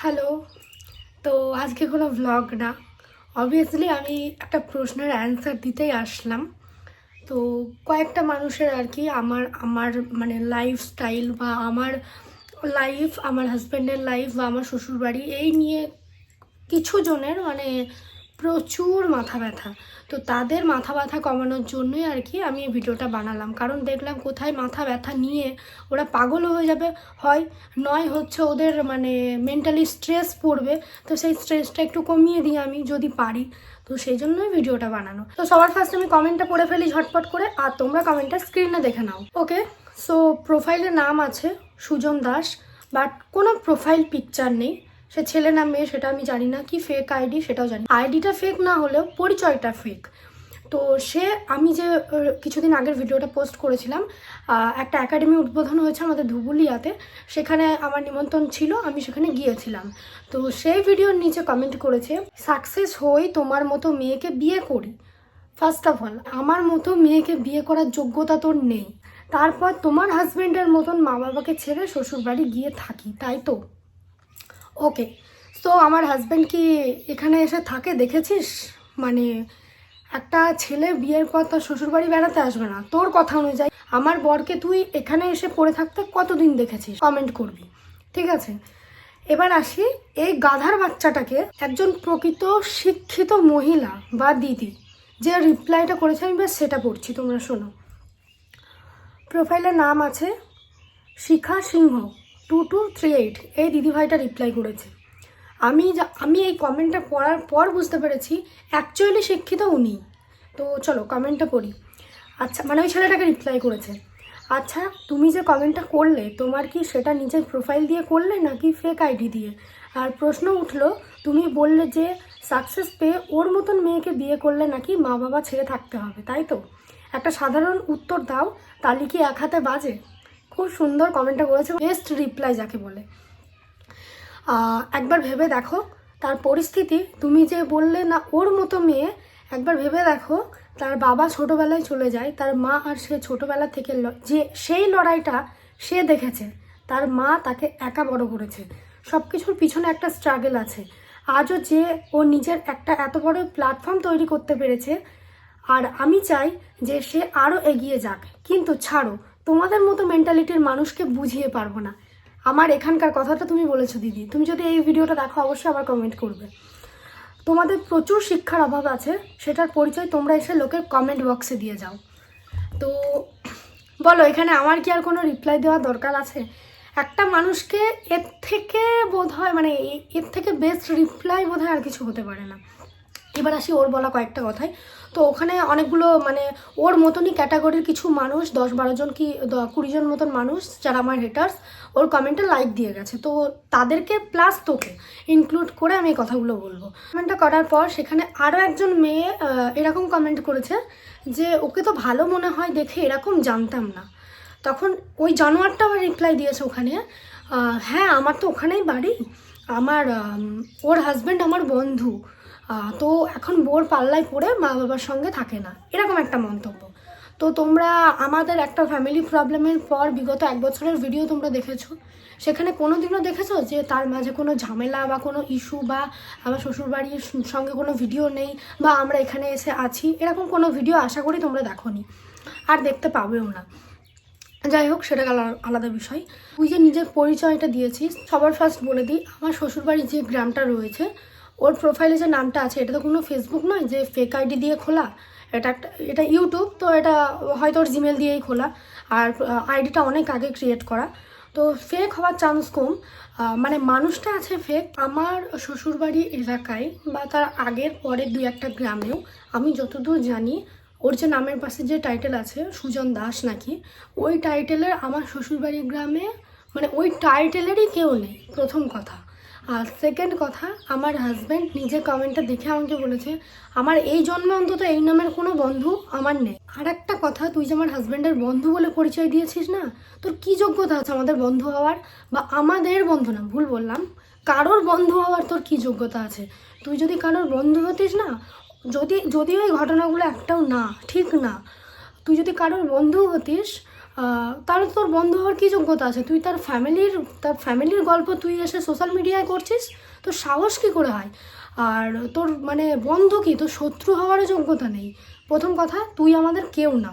Hello. তো আজকে কোনো ভ্লগ না। অবভিয়াসলি আমি একটা প্রশ্নের অ্যান্সার দিতেই আসলাম। তো কয়েকটা মানুষের আর কি আমার আমার মানে লাইফস্টাইল বা আমার লাইফ আমার হাজব্যান্ডের লাইফ বা আমার শ্বশুরবাড়ি এই নিয়ে কিছু জনের মানে প্রচুর মাথা ব্যথা। তো তাদের মাথা ব্যথা কমানোর জন্যই আর কি আমি এই ভিডিওটা বানালাম। কারণ দেখলাম কোথায় মাথা ব্যথা নিয়ে ওরা পাগল হয়ে যাবে। হয়, নয় হচ্ছে ওদের মানে মেন্টালি স্ট্রেস পড়বে। তো সেই স্ট্রেসটা একটু কমিয়ে দিই আমি যদি পারি। তো সেই জন্যই ভিডিওটা বানানো। তো সবার ফার্স্ট আমি কমেন্টটা পড়ে ফেলি ঝটপট করে। আর তোমরা কমেন্টটা স্ক্রিনে দেখে নাও। ওকে সো প্রোফাইলের নাম আছে সুজন দাস। বাট কোনো প্রোফাইল পিকচার নেই। সে ছেলে না মেয়ে সেটা আমি জানি না, কি ফেক আইডি সেটাও জানি আইডিটা ফেক না হলেও পরিচয়টা ফেক তো সে, আমি যে কিছুদিন আগের ভিডিওটা পোস্ট করেছিলাম একটা একাডেমি উদ্বোধন হয়েছে আমাদের ধুবুলিয়াতে, সেখানে আমার নিমন্ত্রণ ছিল, আমি সেখানে গিয়েছিলাম। তো সেই ভিডিওর নিচে কমেন্ট করেছে সাকসেস হই তোমার মতো মেয়েকে বিয়ে করি। ফার্স্ট অফ অল আমার মতো মেয়েকে বিয়ে করার যোগ্যতা তোর নেই। তারপর তোমার হাজবেন্ডের মতন মা বাবাকে ছেড়ে শ্বশুরবাড়ি গিয়ে থাকি, তাই তো? ওকে তো আমার হাজব্যান্ড কি এখানে এসে থাকে দেখেছিস? মানে একটা ছেলে বিয়ের পর তার শ্বশুরবাড়ি বেড়াতে আসবে না। তোর কথা অনুযায়ী, আমার বরকে তুই এখানে এসে পড়ে থাকতে কতদিন দেখেছিস? কমেন্ট করবি। ঠিক আছে? এবার আসি এই গাধার বাচ্চাটাকে একজন প্রকৃত শিক্ষিত মহিলা বা দিদি। যে রিপ্লাইটা করেছে আমি বেশ সেটা পড়ছি, তোমরা শোনো। প্রোফাইলের নাম আছে Shikha Singh. Two two three eight এই দিদিভাইটা রিপ্লাই করেছে। আমি আমি এই কমেন্টটা পড়ার পর বুঝতে পেরেছি অ্যাকচুয়ালি শিক্ষিত উনি। তো চলো কমেন্টটা পড়ি। আচ্ছা মানে ওই ছেলেটাকে রিপ্লাই করেছে। আচ্ছা তুমি যে কমেন্টটা করলে, তোমার কি সেটা নিজের প্রোফাইল দিয়ে করলে, নাকি ফেক আইডি দিয়ে? আর প্রশ্ন উঠল, তুমি বললে যে সাকসেস পেয়ে ওর মতন মেয়েকে বিয়ে করলে নাকি মা বাবা ছেড়ে থাকতে হবে, তাই তো? একটা সাধারণ উত্তর দাও, তাহলে কি এক হাতে বাজে? খুব সুন্দর কমেন্টটা করেছে বেস্ট রিপ্লাই যাকে বলে। একবার ভেবে দেখো, তার পরিস্থিতি। তুমি যে বললে না, ওর মতো মেয়ে, একবার ভেবে দেখো, তার বাবা ছোটোবেলায় চলে যায়, তার মা আর সে ছোটোবেলা থেকে যে সেই লড়াইটা সে দেখেছে, তার মা তাকে একা বড় করেছে। সব কিছুর পিছনে একটা স্ট্রাগল আছে। আজও যে ও নিজের একটা এত বড় প্ল্যাটফর্ম তৈরি করতে পেরেছে, আর আমি চাই যে সে আরও এগিয়ে যাক। কিন্তু ছাড়ো তোমাদের মতো মেন্টালিটির মানুষকে বুঝিয়ে পারব না। আমার এখানকার কথাটা তুমি বলেছ, দিদি। তুমি যদি এই ভিডিওটা দেখো, অবশ্যই আবার কমেন্ট করবে। তোমাদের প্রচুর শিক্ষার অভাব আছে, সেটার পরিচয় তোমরা এসে লোকের কমেন্ট বক্সে দিয়ে যাও। তো, বলো, এখানে আমার কি আর কোনো রিপ্লাই দেওয়ার দরকার আছে? একটা মানুষকে এর থেকে বোধ হয় মানে এর থেকে বেস্ট রিপ্লাই বোধ হয় আর কিছু হতে পারে না। এবার আসি ওর বলা কয়েকটা কথাই তো ওখানে অনেকগুলো মানে ওর মতনই ক্যাটাগরির কিছু মানুষ, দশ বারো জন কি কুড়ি জন মতন মানুষ, যারা আমার হেটার্স ওর কমেন্টে লাইক দিয়ে গেছে। তো তাদেরকে প্লাস তোকে ইনক্লুড করে আমি কথাগুলো বলব। কমেন্টটা করার পর সেখানে আরও একজন মেয়ে এরকম কমেন্ট করেছে যে, ওকে তো ভালো মনে হয় দেখে এরকম জানতাম না। তখন ওই জানোয়ারটা আবার রিপ্লাই দিয়েছে ওখানে হ্যাঁ আমার তো ওখানেই বাড়ি। আমার ওর হাজব্যান্ড আমার বন্ধু। তো এখন বোর পাল্লায় পড়ে মা বাবার সঙ্গে থাকে না। এরকম একটা মন্তব্য। তো তোমরা আমাদের একটা ফ্যামিলি প্রবলেমের পর বিগত এক বছরের ভিডিও তোমরা দেখেছ। সেখানে কোনো দিনও দেখেছ যে তার মাঝে কোনো ঝামেলা বা কোনো ইস্যু বা আমার শ্বশুরবাড়ির সঙ্গে কোনো ভিডিও নেই বা আমরা এখানে এসে আছি? এরকম কোনো ভিডিও আশা করি তোমরা দেখোনি। আর দেখতে পাবেও না। যাই হোক, সেটা আলা- আলাদা বিষয়। তুই যে নিজের পরিচয়টা দিয়েছিস, সবার ফার্স্ট বলে দিই, আমার শ্বশুরবাড়ির যে গ্রামটা রয়েছে ওর প্রোফাইলে যে নামটা আছে, এটা তো কোনো ফেসবুক নয় যে ফেক আইডি দিয়ে খোলা। এটা একটা, এটা ইউটিউব তো এটা হয়তো ওর জিমেল দিয়েই খোলা। আর আইডিটা অনেক আগে ক্রিয়েট করা। তো ফেক হওয়ার চান্স কম। মানে মানুষটা আছে ফেক আমার শ্বশুরবাড়ি এলাকায় বা তার আগের পরের দুই একটা গ্রামেও, আমি যতদূর জানি, ওর যে নামের পাশে যে টাইটেল আছে, সুজন দাস নাকি, ওই টাইটেলের আমার শ্বশুরবাড়ির গ্রামে মানে ওই টাইটেলেরই কেউ নেই, প্রথম কথা। আর সেকেন্ড কথা, আমার হাজব্যান্ড নিজে কমেন্টটা দেখে আমাকে বলেছে, আমার এই জন্মে অন্তত এই নামের কোনো বন্ধু আমার নেই। আর একটা কথা, তুই যে আমার হাজব্যান্ডের বন্ধু বলে পরিচয় দিয়েছিস না, তোর কি যোগ্যতা আছে আমাদের বন্ধু হওয়ার? বা আমাদের বন্ধু না, ভুল বললাম, কারোর বন্ধু হওয়ার তোর কি যোগ্যতা আছে? তুই যদি কারোর বন্ধু হতিস না, যদি যদি ওই ঘটনাগুলো একটাও না, ঠিক না, তুই যদি কারোর বন্ধু হতিস তাহলে তোর বন্ধু হওয়ার কী যোগ্যতা আছে? তুই তার ফ্যামিলির তার ফ্যামিলির গল্প তুই এসে সোশ্যাল মিডিয়ায় করছিস, তোর সাহস কী করে হয়? আর তোর মানে বন্ধু কি? তোর শত্রু হওয়ারও যোগ্যতা নেই। প্রথম কথা, তুই আমাদের কেউ না।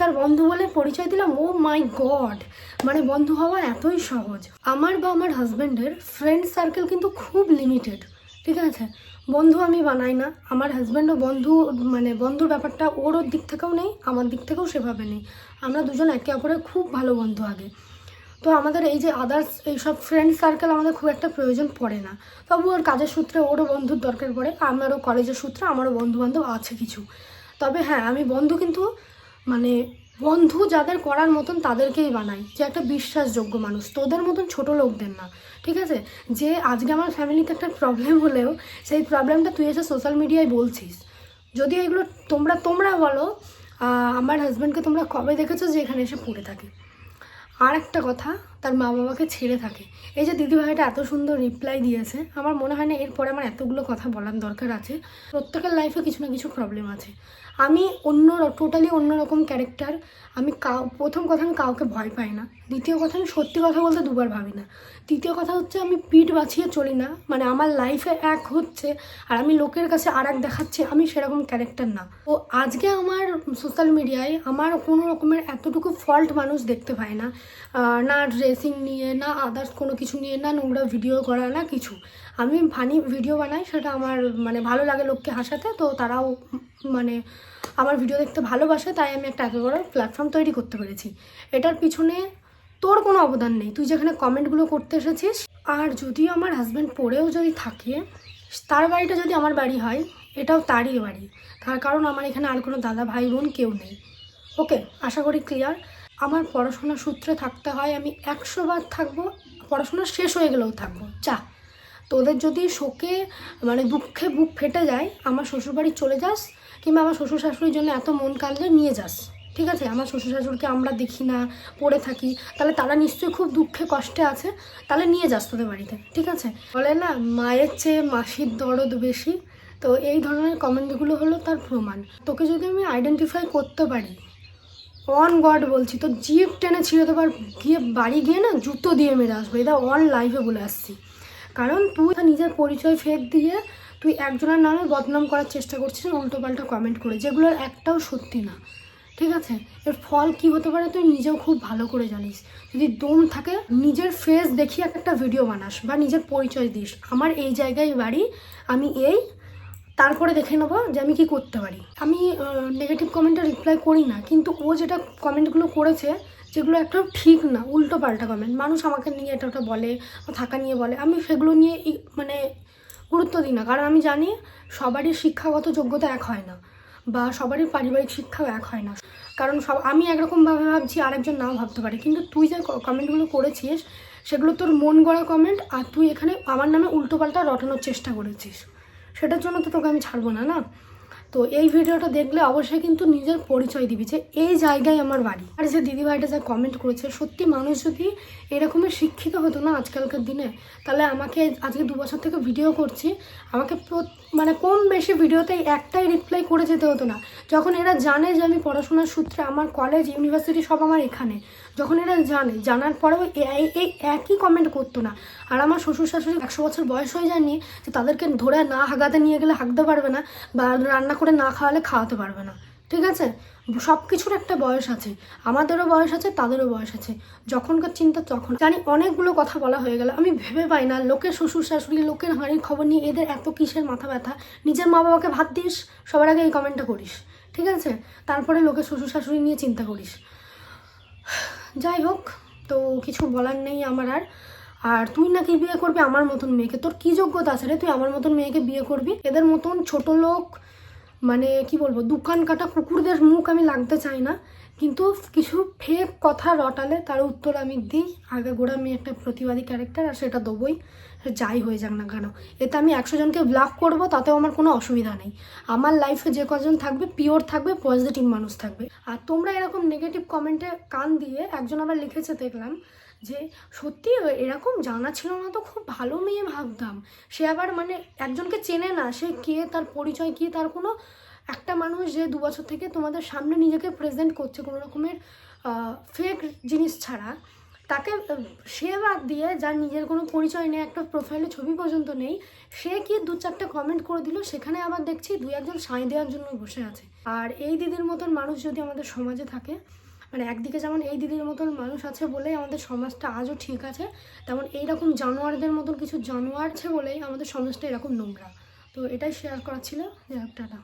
তার বন্ধু বলে পরিচয় দিলাম, ও মাই গড মানে বন্ধু হওয়া এতই সহজ। আমার বা আমার হাজব্যান্ডের ফ্রেন্ড সার্কেল কিন্তু খুব লিমিটেড ঠিক আছে? বন্ধু আমি বানাই না। আমার হাজব্যান্ডও বন্ধু মানে বন্ধুর ব্যাপারটা ওর ওর দিক থেকেও নেই, আমার দিক থেকেও সেভাবে নেই। আমরা দুজন একে অপরের খুব ভালো বন্ধু আগে। তো আমাদের এই যে আদার্স এইসব ফ্রেন্ড সার্কেল আমাদের খুব একটা প্রয়োজন পড়ে না। তবু ওর কাজের সূত্রে ওরও বন্ধুর দরকার পড়ে, আমারও কলেজের সূত্রে আমারও বন্ধু বান্ধব আছে কিছু। তবে হ্যাঁ আমি বন্ধু কিন্তু মানে বন্ধু যাদের করার মতন তাদেরকেই বানাই, যে একটা বিশ্বাসযোগ্য মানুষ। তোদের মতন ছোট লোকদের না, ঠিক আছে? যে আজকে আমার ফ্যামিলিতে একটা প্রবলেম হলেও, সেই প্রবলেমটা তুই এসে সোশ্যাল মিডিয়ায় বলছিস। যদি এগুলো তোমরা তোমরা বলো আমার হাজব্যান্ডকে তোমরা কবে দেখেছ যে এখানে এসে পড়ে থাকে? আর একটা কথা, তার মা বাবাকে ছেড়ে থাকে। এই যে দিদিভাইটা এত সুন্দর রিপ্লাই দিয়েছে, আমার মনে হয় না এরপরে আমার এতগুলো কথা বলার দরকার আছে। প্রত্যেকের লাইফে কিছু না কিছু প্রবলেম আছে। আমি অন্য টোটালি অন্যরকম ক্যারেক্টার আমি কাউ, প্রথম কথা আমি কাউকে ভয় পাই না। দ্বিতীয় কথা আমি সত্যি কথা বলতে দুবার ভাবি না। তৃতীয় কথা হচ্ছে আমি পিঠ বাঁচিয়ে চলি না মানে আমার লাইফে এক হচ্ছে আর আমি লোকের কাছে আর এক দেখাচ্ছি, আমি সেরকম ক্যারেক্টার না। তো আজকে আমার সোশ্যাল মিডিয়ায় আমার কোনো রকমের এতটুকু ফল্ট মানুষ দেখতে পায় না। না ড্রেসিং নিয়ে, না আদার্স কোনো কিছু নিয়ে, না নোংরা ভিডিও করা, না কিছু। আমি ফানি ভিডিও বানাই, সেটা আমার মানে ভালো লাগে লোককে হাসাতে, তো তারাও মানে আমার ভিডিও দেখতে ভালোবাসে, তাই আমি একটা এত বড় প্ল্যাটফর্ম তৈরি করতে পেরেছি। এটার পিছনে তোর কোনো অবদান নেই। তুই যেখানে কমেন্টগুলো করতে এসেছিস, আর যদিও আমার হাজব্যান্ড পড়েও যদি থাকে, তার বাড়িটা যদি আমার বাড়ি হয়, এটাও তারই বাড়ি। তার কারণ আমার এখানে আর কোনো দাদা ভাই বোন কেউ নেই। ওকে আশা করি ক্লিয়ার আমার পড়াশোনার সূত্রে থাকতে হয় আমি একশো বার থাকব, পড়াশোনা শেষ হয়ে গেলেও থাকব। চা তোদের যদি শোকে মানে দুঃখে বুক ফেটে যায়, আমার শ্বশুরবাড়ি চলে যাস কিংবা আমার শ্বশুর শাশুড়ির জন্য এত মন কাঁদলে নিয়ে যাস, ঠিক আছে? আমার শ্বশুর শাশুড়িকে আমরা দেখি না, পড়ে থাকি, তাহলে তারা নিশ্চয়ই খুব দুঃখে, কষ্টে আছে, তাহলে নিয়ে যাস তোদের বাড়িতে, ঠিক আছে? বলে না, মায়ের চেয়ে মাসির দরদ বেশি, তো এই ধরনের কমেন্টগুলো হলো তার প্রমাণ। তোকে যদি আমি আইডেন্টিফাই করতে পারি অন গড বলছি তো জিপ টেনে ছিঁড়ে দেবার, গিয়ে বাড়ি গিয়ে না জুতো দিয়ে মেরে আসব, এটা অন লাইফে বলে আসছি। কারণ তুই নিজের পরিচয় ফেক দিয়ে তুই একজনের নামে বদনাম করার চেষ্টা করছিস উল্টোপাল্টা কমেন্ট করে যেগুলোর একটাও সত্যি না। ঠিক আছে? এর ফল কি হতে পারে তুই নিজেও খুব ভালো করে জানিস। যদি দম থাকে, নিজের ফেস দেখিয়ে একটা ভিডিও বানাস বা নিজের পরিচয় দিস। আমার এই জায়গায় বাড়ি, আমি এই, তারপরে দেখে নেব যে আমি কি করতে পারি। আমি নেগেটিভ কমেন্টে রিপ্লাই করি না, কিন্তু ও যেটা কমেন্টগুলো করেছে, যেগুলো একটা ঠিক না উল্টো পাল্টা কমেন্ট মানুষ আমাকে নিয়ে এটা ওটা বলে থাকা নিয়ে বলে। আমি সেগুলো নিয়ে মানে গুরুত্ব দিই না। কারণ আমি জানি সবারই শিক্ষাগত যোগ্যতা এক হয় না বা সবারই পারিবারিক শিক্ষাও এক হয় না। কারণ সব, আমি একরকমভাবে ভাবছি আরেকজন নাও ভাবতে পারে। কিন্তু তুই যে কমেন্টগুলো করেছিস, সেগুলো তোর মন গড়া কমেন্ট আর তুই এখানে আমার নামে উল্টোপাল্টা রটানোর চেষ্টা করেছিস। সেটার জন্য তো তোকে আমি ছাড়বো না না? তো এই ভিডিওটা দেখলে অবশ্যই কিন্তু নিজের পরিচয় দিবি যে এই জায়গায় আমার বাড়ি। আর যে দিদিভাইটা যা কমেন্ট করেছে, সত্যি মানুষ যদি এরকমই শিক্ষিত হতো না আজকালকার দিনে, তাহলে আমাকে আজকে দু বছর থেকে ভিডিও করছি, আমাকে মানে কম বেশি ভিডিওতে একটাই রিপ্লাই করে যেতে হতো না। যখন এরা জানে যে আমি পড়াশোনার সূত্রে আমার কলেজ ইউনিভার্সিটি সব আমার এখানে যখন এরা জানে, জানার পরেও এই একই কমেন্ট করতো না। আর আমার শ্বশুর শাশুড়ি একশো বছর বয়স হয়ে যায়নি, যে তাদেরকে ধরে না হাগাতে নিয়ে গেলে হাঁকতে পারবে না, বা রান্না করে না খাওয়ালে খাওয়াতে পারবে না। ঠিক আছে? সব কিছুর একটা বয়স আছে। আমাদেরও বয়স আছে, তাদেরও বয়স আছে। যখনকার চিন্তা তখন। জানি অনেকগুলো কথা বলা হয়ে গেল, আমি ভেবে পাই না, লোকের শ্বশুর শাশুড়ি, লোকের হাঁড়ির খবর নিয়ে এদের এত কিসের মাথা ব্যথা? নিজের মা বাবাকে ভাত দিস, সবার আগে এই কমেন্টটা করিস। ঠিক আছে? তারপরে লোকের শ্বশুর শাশুড়ি নিয়ে চিন্তা করিস। যাই হোক, তো কিছু বলার নেই আমার আর। আর তুই নাকি বিয়ে করবি আমার মতন মেয়েকে? তোর কি যোগ্যতা আছে রে? তুই আমার মতন মেয়েকে বিয়ে করবি? এদের মতন ছোট লোক মানে কি বলব, দোকান কাটা কুকুরদের মুখ আমি লাগতে চাই না। কিন্তু কিছু ফেক কথা রটালে তার উত্তর আমি দিই। আগে গোড়া আমি একটা প্রতিবাদী ক্যারেক্টার আর সেটা দেবই। যাই হয়ে যাক না কেন। এতে আমি একশো জনকে ব্লক করব, তাতেও আমার কোনো অসুবিধা নেই। আমার লাইফে যে কজন থাকবে পিওর থাকবে পজিটিভ মানুষ থাকবে। আর তোমরা এরকম নেগেটিভ কমেন্টে কান দিয়ে একজন আবার লিখেছে দেখলাম যে, সত্যি এরকম জানা ছিল না তো খুব ভালো মেয়ে ভাবতাম। সে আবার মানে একজনকে চেনে না, সে কে, তার পরিচয় কি, তার কোনো একটা মানুষ যে দু বছর থেকে তোমাদের সামনে নিজেকে প্রেজেন্ট করছে কোনো রকমের ফেক জিনিস ছাড়া, তাকে, সে বাদ দিয়ে যার নিজের কোনো পরিচয় নেই, একটা প্রোফাইলে ছবি পর্যন্ত নেই, সে কি দু চারটে কমেন্ট করে দিল, সেখানে আবার দেখছি দু একজন সাঁই দেওয়ার জন্য বসে আছে। আর এই দিদির মতন মানুষ যদি আমাদের সমাজে থাকে মানে একদিকে যেমন এই দিদির মতন মানুষ আছে বলেই আমাদের সমাজটা আজও ঠিক আছে, তেমন এইরকম জানোয়ারদের মতন কিছু জানোয়ার আছে বলেই আমাদের সমাজটা এরকম নোংরা। তো এটাই শেয়ার করা ছিল। টাটা।